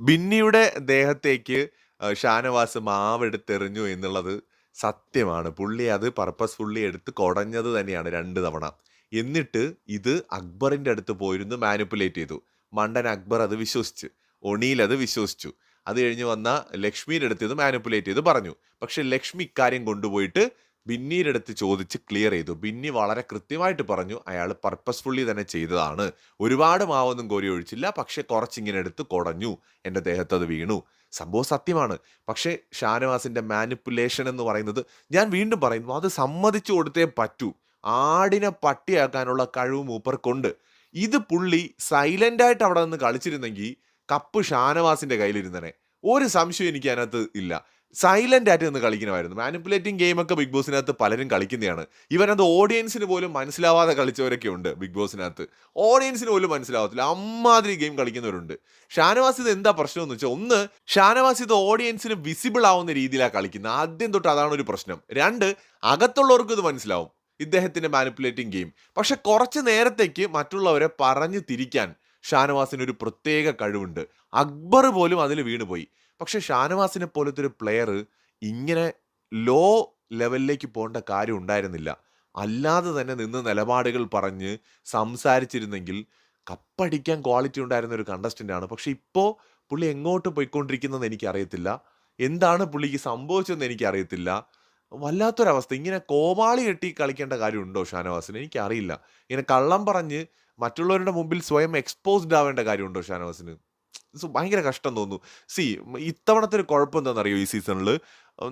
ബിന്നിയുടെ ദേഹത്തേക്ക് ഷാനവാസ് മാവെടുത്തെറിഞ്ഞു എന്നുള്ളത് സത്യമാണ്. പുള്ളി അത് പർപ്പസ്ഫുള്ളി എടുത്ത് കുടഞ്ഞത് തന്നെയാണ് രണ്ട് തവണ. എന്നിട്ട് ഇത് അക്ബറിന്റെ അടുത്ത് പോയിരുന്നു മാനിപ്പുലേറ്റ് ചെയ്തു. മണ്ടൻ അക്ബർ അത് വിശ്വസിച്ച്. ഒണിയിൽ അത് വിശ്വസിച്ചു. അത് കഴിഞ്ഞ് വന്ന ലക്ഷ്മിയുടെ അടുത്ത് ഇത് മാനിപ്പുലേറ്റ് ചെയ്ത് പറഞ്ഞു. പക്ഷെ ലക്ഷ്മി ഇക്കാര്യം കൊണ്ടുപോയിട്ട് ബിന്നിയുടെ അടുത്ത് ചോദിച്ച് ക്ലിയർ ചെയ്തു. ബിന്നി വളരെ കൃത്യമായിട്ട് പറഞ്ഞു അയാൾ പർപ്പസ്ഫുള്ളി തന്നെ ചെയ്തതാണ്. ഒരുപാട് മാവൊന്നും കോരി ഒഴിച്ചില്ല. പക്ഷെ കുറച്ചിങ്ങനെ എടുത്ത് കുടഞ്ഞു എന്റെ ദേഹത്ത് അത് വീണു. സംഭവം സത്യമാണ്. പക്ഷേ ഷാനവാസിന്റെ മാനിപ്പുലേഷൻ എന്ന് പറയുന്നത് ഞാൻ വീണ്ടും പറയുന്നു അത് സമ്മതിച്ചു കൊടുത്തേ പറ്റൂ. ആടിനെ പട്ടിയാക്കാനുള്ള കഴിവ് മൂപ്പർക്കുണ്ട്. ഇത് പുള്ളി സൈലന്റായിട്ട് അവിടെ നിന്ന് കളിച്ചിരുന്നെങ്കിൽ കപ്പ് ഷാനവാസിന്റെ കയ്യിലിരുന്നനെ ഒരു സംശയം എനിക്ക് അതിനകത്ത് ഇല്ല. സൈലന്റ് ആയിട്ട് നിന്ന് കളിക്കണമായിരുന്നു. മാനിപ്പുലേറ്റിംഗ് ഗെയിമൊക്കെ ബിഗ് ബോസിനകത്ത് പലരും കളിക്കുന്നതാണ്. ഇവരത് ഓഡിയൻസിന് പോലും മനസ്സിലാവാതെ കളിച്ചവരൊക്കെ ഉണ്ട് ബിഗ് ബോസിനകത്ത്. ഓഡിയൻസിന് പോലും മനസ്സിലാവത്തില്ല. അമ്മാതിരി ഗെയിം കളിക്കുന്നവരുണ്ട്. ഷാനവാസ് ഇത് എന്താ പ്രശ്നം എന്ന് വെച്ചാൽ ഒന്ന് ഷാനവാസ് ഇത് ഓഡിയൻസിന് വിസിബിൾ ആവുന്ന രീതിയിലാണ് കളിക്കുന്നത്. ആദ്യം തൊട്ട് അതാണ് ഒരു പ്രശ്നം. രണ്ട് അകത്തുള്ളവർക്ക് ഇത് മനസ്സിലാവും. ഇദ്ദേഹത്തിന്റെ മാനിപ്പുലേറ്റിംഗ് ഗെയിം. പക്ഷെ കുറച്ച് നേരത്തേക്ക് മറ്റുള്ളവരെ പറഞ്ഞു തിരിക്കാൻ ഷാനവാസിന് ഒരു പ്രത്യേക കഴിവുണ്ട്. അക്ബർ പോലും അതിൽ വീണുപോയി. പക്ഷെ ഷാനവാസിനെ പോലത്തെ ഒരു പ്ലെയർ ഇങ്ങനെ ലോ ലെവലിലേക്ക് പോകേണ്ട കാര്യം ഉണ്ടായിരുന്നില്ല. അല്ലാതെ തന്നെ നിന്ന് നിലപാടുകൾ പറഞ്ഞ് സംസാരിച്ചിരുന്നെങ്കിൽ കപ്പടിക്കാൻ ക്വാളിറ്റി ഉണ്ടായിരുന്ന ഒരു കണ്ടസ്റ്റന്റ് ആണ്. പക്ഷെ ഇപ്പോൾ പുള്ളി എങ്ങോട്ട് പോയിക്കൊണ്ടിരിക്കുന്നതെന്ന് എനിക്കറിയത്തില്ല. എന്താണ് പുള്ളിക്ക് സംഭവിച്ചതെന്ന് എനിക്കറിയത്തില്ല. വല്ലാത്തൊരവസ്ഥ. ഇങ്ങനെ കോമാളി കെട്ടി കളിക്കേണ്ട കാര്യമുണ്ടോ ഷാനവാസിന്? എനിക്കറിയില്ല. ഇങ്ങനെ കള്ളം പറഞ്ഞ് മറ്റുള്ളവരുടെ മുമ്പിൽ സ്വയം എക്സ്പോസ്ഡ് ആവേണ്ട കാര്യമുണ്ടോ ഷാനവാസിന്? സോ ഭയങ്കര കഷ്ടം തോന്നുന്നു. സി ഇത്തവണത്തെ ഒരു കുഴപ്പം എന്താണെന്നറിയോ ഈ സീസണിൽ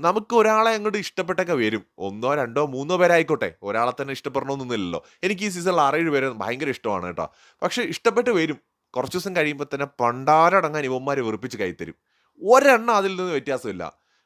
നമുക്ക് ഒരാളെ അങ്ങോട്ട് ഇഷ്ടപ്പെട്ടൊക്കെ വരും. 1 2 3 പേരായിക്കോട്ടെ. ഒരാളെ തന്നെ ഇഷ്ടപ്പെടണമെന്നൊന്നുമില്ലല്ലോ. എനിക്ക് ഈ സീസണിൽ 6 7 പേരെ ഭയങ്കര ഇഷ്ടമാണ് കേട്ടോ. പക്ഷേ ഇഷ്ടപ്പെട്ട് വരും. കുറച്ച് ദിവസം കഴിയുമ്പോൾ തന്നെ പണ്ടാരടങ്ങാൻ ഇവന്മാരെ വെറുപ്പിച്ച് കൈത്തരും. ഒരെണ്ണം അതിൽ നിന്ന് വ്യത്യാസമില്ല.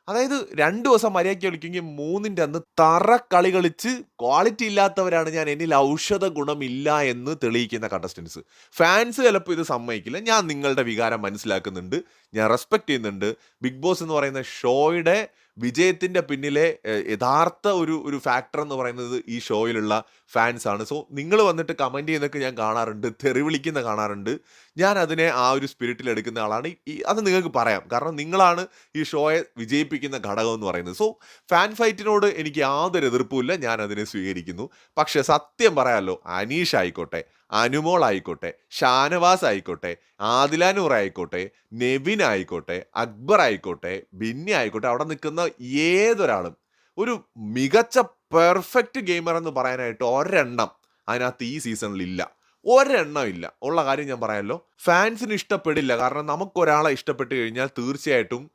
അതായത് രണ്ടു ദിവസം മര്യാദയ്ക്ക് കളിക്കുമെങ്കിൽ മൂന്നിന്റെ അന്ന് തറ കളി കളിച്ച് ക്വാളിറ്റി ഇല്ലാത്തവരാണ് ഞാൻ എന്നിൽ ഔഷധ ഗുണമില്ല എന്ന് തെളിയിക്കുന്ന കണ്ടസ്റ്റൻസ് ഫാൻസ് ചിലപ്പോൾ ഇത് സമ്മതിക്കില്ല. ഞാൻ നിങ്ങളുടെ വികാരം മനസ്സിലാക്കുന്നുണ്ട്. ഞാൻ റെസ്പെക്ട് ചെയ്യുന്നുണ്ട്. ബിഗ് ബോസ് എന്ന് പറയുന്ന ഷോയുടെ വിജയത്തിന്റെ പിന്നിലെ യഥാർത്ഥ ഒരു ഒരു ഫാക്ടർ എന്ന് പറയുന്നത് ഈ ഷോയിലുള്ള ഫാൻസ് ആണ്. സോ നിങ്ങൾ വന്നിട്ട് കമന്റ് ചെയ്യുന്നൊക്കെ ഞാൻ കാണാറുണ്ട്. തെറി വിളിക്കുന്ന കാണാറുണ്ട്. ഞാൻ അതിനെ ആ ഒരു സ്പിരിറ്റിൽ എടുക്കുന്ന ആളാണ്. ഈ അത് നിങ്ങൾക്ക് പറയാം. കാരണം നിങ്ങളാണ് ഈ ഷോയെ വിജയിപ്പിക്കുന്ന ഘടകം എന്ന് പറയുന്നത്. സോ ഫാൻ ഫൈറ്റിനോട് എനിക്ക് യാതൊരു എതിർപ്പുമില്ല. ഞാൻ അതിനെ സ്വീകരിക്കുന്നു. പക്ഷേ സത്യം പറയാമല്ലോ അനീഷ് ആയിക്കോട്ടെ, അനുമോൾ ആയിക്കോട്ടെ, ഷാനവാസ് ആയിക്കോട്ടെ, ആദിലാനൂർ ആയിക്കോട്ടെ, നെവിൻ ആയിക്കോട്ടെ, അക്ബർ ആയിക്കോട്ടെ, ബിന്നി ആയിക്കോട്ടെ അവിടെ നിൽക്കുന്ന ഏതൊരാളും ഒരു മികച്ച പെർഫെക്റ്റ് ഗെയിമർ എന്ന് പറയാനായിട്ട് ഒരെണ്ണം അതിനകത്ത് ഈ സീസണിൽ ഇല്ല. ഒരെണ്ണം ഇല്ല. ഉള്ള കാര്യം ഞാൻ പറയാമല്ലോ ഫാൻസിന് ഇഷ്ടപ്പെടില്ല. കാരണം നമുക്കൊരാളെ ഇഷ്ടപ്പെട്ട് കഴിഞ്ഞാൽ തീർച്ചയായിട്ടും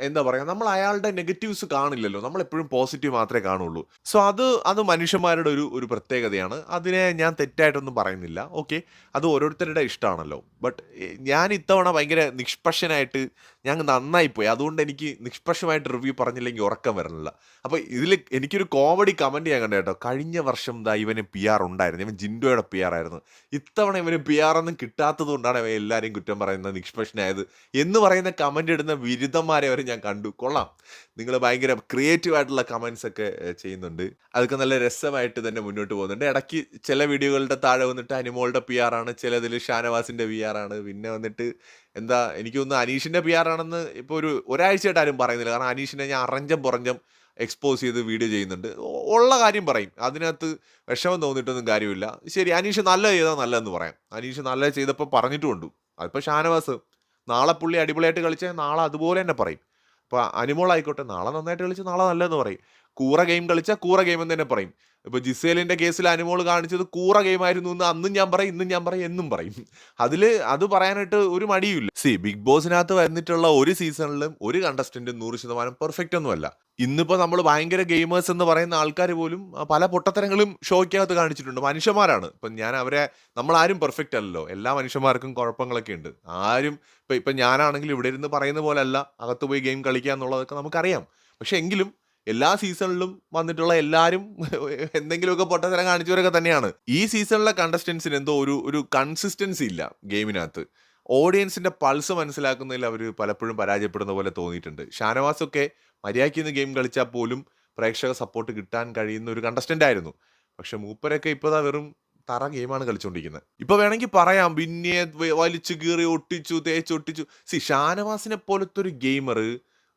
എന്താ പറയുക നമ്മൾ അയാളുടെ നെഗറ്റീവ്സ് കാണില്ലല്ലോ. നമ്മൾ എപ്പോഴും പോസിറ്റീവ് മാത്രമേ കാണുള്ളൂ. സോ അത് അത് മനുഷ്യന്മാരുടെ ഒരു ഒരു പ്രത്യേകതയാണ്. അതിനെ ഞാൻ തെറ്റായിട്ടൊന്നും പറയുന്നില്ല. ഓക്കെ. അത് ഓരോരുത്തരുടെ ഇഷ്ടമാണല്ലോ. ബട്ട് ഞാൻ ഇത്തവണ ഭയങ്കര നിഷ്പക്ഷനായിട്ട് ഞാൻ നന്നായി പോയി. അതുകൊണ്ട് എനിക്ക് നിഷ്പക്ഷമായിട്ട് റിവ്യൂ പറഞ്ഞില്ലെങ്കിൽ ഉറക്കം വരണില്ല. അപ്പോൾ ഇതിൽ എനിക്കൊരു കോമഡി കമന്റ് ചെയ്യാൻ കണ്ടു കേട്ടോ. കഴിഞ്ഞ വർഷം ദാ ഇവന് പി ആർ ഉണ്ടായിരുന്നു. ഇവൻ ജിൻഡോയുടെ പി ആർ ആയിരുന്നു. ഇത്തവണ ഇവന് പി ആർ ഒന്നും കിട്ടാത്തത് കൊണ്ടാണ് ഇവൻ എല്ലാവരെയും കുറ്റം പറയുന്നത് നിഷ്പക്ഷനായത് എന്ന് പറയുന്ന കമന്റ് ഇടുന്ന ബിരുദന്മാരെ വരെ ഞാൻ കണ്ടു. കൊള്ളാം. നിങ്ങൾ ഭയങ്കര ക്രിയേറ്റീവ് ആയിട്ടുള്ള കമൻസ് ഒക്കെ ചെയ്യുന്നുണ്ട്. അതൊക്കെ നല്ല രസമായിട്ട് തന്നെ മുന്നോട്ട് പോകുന്നുണ്ട്. ഇടയ്ക്ക് ചില വീഡിയോകളുടെ താഴെ വന്നിട്ട് അനിമോളുടെ പിആർ ആണ്. ചിലതിൽ ഷാനവാസിന്റെ പി ആണ്. പിന്നെ വന്നിട്ട് എന്താ എനിക്ക് തോന്നുന്നു പി പിആർ ആണെന്ന് ഇപ്പൊ ഒരു ഒരാഴ്ചയായിട്ട് ആരും പറയുന്നില്ല. കാരണം അനീഷിനെ ഞാൻ അറഞ്ചം പുറഞ്ചം എക്സ്പോസ് ചെയ്ത് വീഡിയോ ചെയ്യുന്നുണ്ട്. ഉള്ള കാര്യം പറയും. അതിനകത്ത് വിഷമം തോന്നിയിട്ടൊന്നും കാര്യമില്ല. ശരി അനീഷ് നല്ല ചെയ്താൽ നല്ലതെന്ന് പറയാം. അനീഷ് നല്ല ചെയ്തപ്പോൾ പറഞ്ഞിട്ടുമുണ്ട്. അതിപ്പോൾ ഷാനവാസ് നാളെ പുള്ളി അടിപൊളിയായിട്ട് കളിച്ചാൽ നാളെ അതുപോലെ തന്നെ പറയും. അപ്പോൾ അനുമോൾ ആയിക്കോട്ടെ നാളെ നന്നായിട്ട് കളിച്ചാൽ നാളെ നല്ലതെന്ന് പറയും. കൂറ ഗെയിം കളിച്ചാൽ കൂറ ഗെയിം എന്ന് തന്നെ പറയും. ഇപ്പൊ ജിസേലിന്റെ കേസിൽ അനുമോൾ കാണിച്ചത് കൂറ ഗെയിം ആയിരുന്നു എന്ന് അന്നും ഞാൻ പറയും ഇന്നും ഞാൻ പറയും എന്നും പറയും. അതിൽ അത് പറയാനായിട്ട് ഒരു മടിയുമില്ല. സി ബിഗ് ബോസിനകത്ത് വന്നിട്ടുള്ള ഒരു സീസണിലും ഒരു കണ്ടസ്റ്റന്റും 100% പെർഫെക്റ്റ് ഒന്നുമല്ല. ഇന്നിപ്പോ നമ്മൾ ഭയങ്കര ഗെയിമേഴ്സ് എന്ന് പറയുന്ന ആൾക്കാർ പോലും പല പൊട്ടത്തരങ്ങളും ഷോയ്ക്കകത്ത് കാണിച്ചിട്ടുണ്ട്. മനുഷ്യന്മാരാണ്. ഇപ്പൊ ഞാൻ അവരെ നമ്മളാരും പെർഫെക്റ്റ് അല്ലല്ലോ. എല്ലാ മനുഷ്യന്മാർക്കും കുഴപ്പങ്ങളൊക്കെ ഉണ്ട്. ആരും ഇപ്പൊ ഇപ്പൊ ഞാനാണെങ്കിൽ ഇവിടെ ഇരുന്ന് പറയുന്ന പോലെ അല്ല അകത്ത് പോയി ഗെയിം കളിക്കുക എന്നുള്ളതൊക്കെ നമുക്കറിയാം. പക്ഷെ എങ്കിലും എല്ലാ സീസണിലും വന്നിട്ടുള്ള എല്ലാവരും എന്തെങ്കിലുമൊക്കെ പൊട്ടത്തരം കാണിച്ചവരൊക്കെ തന്നെയാണ്. ഈ സീസണിലെ കണ്ടസ്റ്റൻസിന് എന്തോ ഒരു ഒരു കൺസിസ്റ്റൻസി ഇല്ല ഗെയിമിനകത്ത്. ഓഡിയൻസിന്റെ പൾസ് മനസ്സിലാക്കുന്നതിൽ അവർ പലപ്പോഴും പരാജയപ്പെടുന്ന പോലെ തോന്നിയിട്ടുണ്ട്. ഷാനവാസൊക്കെ മര്യാദയ്ക്ക് നിന്ന് ഗെയിം കളിച്ചാൽ പോലും പ്രേക്ഷക സപ്പോർട്ട് കിട്ടാൻ കഴിയുന്ന ഒരു കണ്ടസ്റ്റന്റ് ആയിരുന്നു. പക്ഷെ മൂപ്പരൊക്കെ ഇപ്പൊ ദാ വെറും തറ ഗെയിമാണ് കളിച്ചുകൊണ്ടിരിക്കുന്നത് ഇപ്പൊ വേണമെങ്കിൽ പറയാം പിന്നെ വലിച്ചു കീറി ഒട്ടിച്ചു തേച്ച് ഒട്ടിച്ചു സി ഷാനവാസിനെ പോലത്തെ ഒരു ഗെയിമർ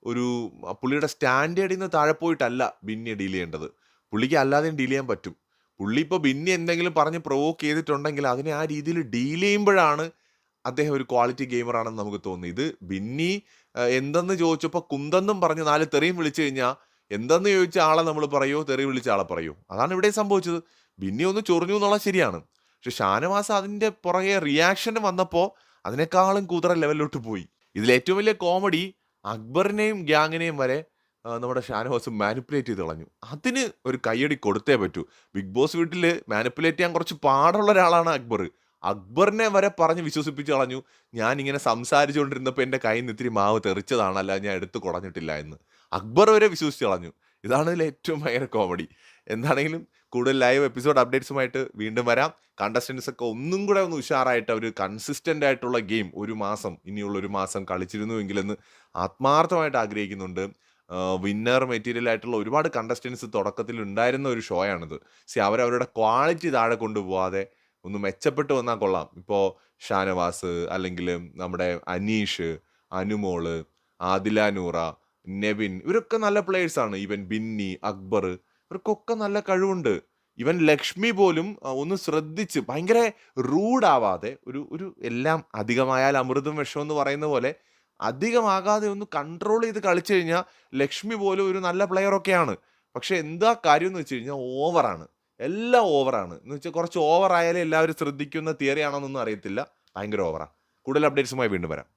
ഒരു പുള്ളിയുടെ സ്റ്റാൻഡേർഡിൽ നിന്ന് താഴെ പോയിട്ടല്ല ബിന്നിയെ ഡീൽ ചെയ്യേണ്ടത്. പുള്ളിക്ക് അല്ലാതെയും ഡീൽ ചെയ്യാൻ പറ്റും. പുള്ളി ഇപ്പോൾ ബിന്നി എന്തെങ്കിലും പറഞ്ഞ് പ്രൊവോക്ക് ചെയ്തിട്ടുണ്ടെങ്കിൽ അതിനെ ആ രീതിയിൽ ഡീൽ ചെയ്യുമ്പോഴാണ് അദ്ദേഹം ഒരു ക്വാളിറ്റി ഗെയിമറാണെന്ന് നമുക്ക് തോന്നി ഇത് ബിന്നി എന്തെന്ന് ചോദിച്ചപ്പോൾ കുന്തെന്നും പറഞ്ഞ് നാല് തെറിയും വിളിച്ചു കഴിഞ്ഞാൽ എന്തെന്ന് ചോദിച്ച ആളെ നമ്മൾ പറയോ തെറി വിളിച്ച ആളെ പറയോ? അതാണ് ഇവിടെ സംഭവിച്ചത്. ബിന്നി ഒന്ന് ചൊറിഞ്ഞു എന്നുള്ളത് ശരിയാണ്. പക്ഷെ ഷാനവാസ് അതിന്റെ പുറകെ റിയാക്ഷൻ വന്നപ്പോൾ അതിനേക്കാളും കുതിര ലെവലിലോട്ട് പോയി. ഇതിൽ ഏറ്റവും വലിയ കോമഡി അക്ബറിനെയും ഗ്യാങ്ങിനെയും വരെ നമ്മുടെ ഷാനവാസ് മാനിപ്പുലേറ്റ് ചെയ്ത് കളഞ്ഞു. അതിന് ഒരു കയ്യടി കൊടുത്തേ പറ്റൂ. ബിഗ് ബോസ് വീട്ടിൽ മാനിപ്പുലേറ്റ് ചെയ്യാൻ കുറച്ച് പാടുള്ള ഒരാളാണ് അക്ബർ. അക്ബറിനെ വരെ പറഞ്ഞ് വിശ്വസിപ്പിച്ച് കളഞ്ഞു. ഞാൻ ഇങ്ങനെ സംസാരിച്ചുകൊണ്ടിരുന്നപ്പോൾ എന്റെ കയ്യിൽ നിന്ന് ഇത്തിരി മാവ് തെറിച്ചതാണ് അല്ല ഞാൻ എടുത്തു കുടഞ്ഞിട്ടില്ല എന്ന്. അക്ബർ വരെ വിശ്വസിച്ച് കളഞ്ഞു. ഇതാണ് ഇതിലെ ഏറ്റവും ഭയങ്കര കോമഡി എന്താണെങ്കിലും കൂടുതൽ ലൈവ് എപ്പിസോഡ് അപ്ഡേറ്റ്സുമായിട്ട് വീണ്ടും വരാം. കണ്ടസ്റ്റൻസ് ഒക്കെ ഒന്നും കൂടെ ഒന്ന് ഉഷാറായിട്ട് അവർ കൺസിസ്റ്റന്റ് ആയിട്ടുള്ള ഗെയിം ഒരു മാസം ഇനിയുള്ള ഒരു മാസം കളിച്ചിരുന്നുവെങ്കിലെന്ന് ആത്മാർത്ഥമായിട്ട് ആഗ്രഹിക്കുന്നുണ്ട്. വിന്നർ മെറ്റീരിയൽ ആയിട്ടുള്ള ഒരുപാട് കണ്ടസ്റ്റൻസ് തുടക്കത്തിൽ ഉണ്ടായിരുന്ന ഒരു ഷോയാണിത് സി അവരവരുടെ ക്വാളിറ്റി താഴെ കൊണ്ടുപോകാതെ ഒന്ന് മെച്ചപ്പെട്ട് വന്നാൽ കൊള്ളാം. ഇപ്പോൾ ഷാനവാസ് അല്ലെങ്കിൽ നമ്മുടെ അനീഷ് അനുമോൾ ആദില നൂറ നെവിൻ ഇവരൊക്കെ നല്ല പ്ലേയേഴ്സാണ് ഈവൻ ബിന്നി അക്ബർ ഇവർക്കൊക്കെ നല്ല കഴിവുണ്ട്. ഇവൻ ലക്ഷ്മി പോലും ഒന്ന് ശ്രദ്ധിച്ച് ഭയങ്കര റൂഡാവാതെ ഒരു ഒരു എല്ലാം അധികമായാൽ അമൃതും വിഷം എന്ന് പറയുന്ന പോലെ അധികമാകാതെ ഒന്ന് കൺട്രോൾ ചെയ്ത് കളിച്ചു കഴിഞ്ഞാൽ ലക്ഷ്മി പോലും ഒരു നല്ല പ്ലെയറൊക്കെയാണ് പക്ഷേ എന്താ കാര്യം എന്ന് വെച്ച് കഴിഞ്ഞാൽ ഓവറാണ് എല്ലാം ഓവറാണ് എന്ന് വെച്ചാൽ കുറച്ച് ഓവർ ആയാലേ എല്ലാവരും ശ്രദ്ധിക്കുന്ന തിയറി ആണോന്നൊന്നും അറിയത്തില്ല. ഭയങ്കര ഓവറാണ് കൂടുതൽ അപ്ഡേറ്റ്സുമായി വീണ്ടും വരാം.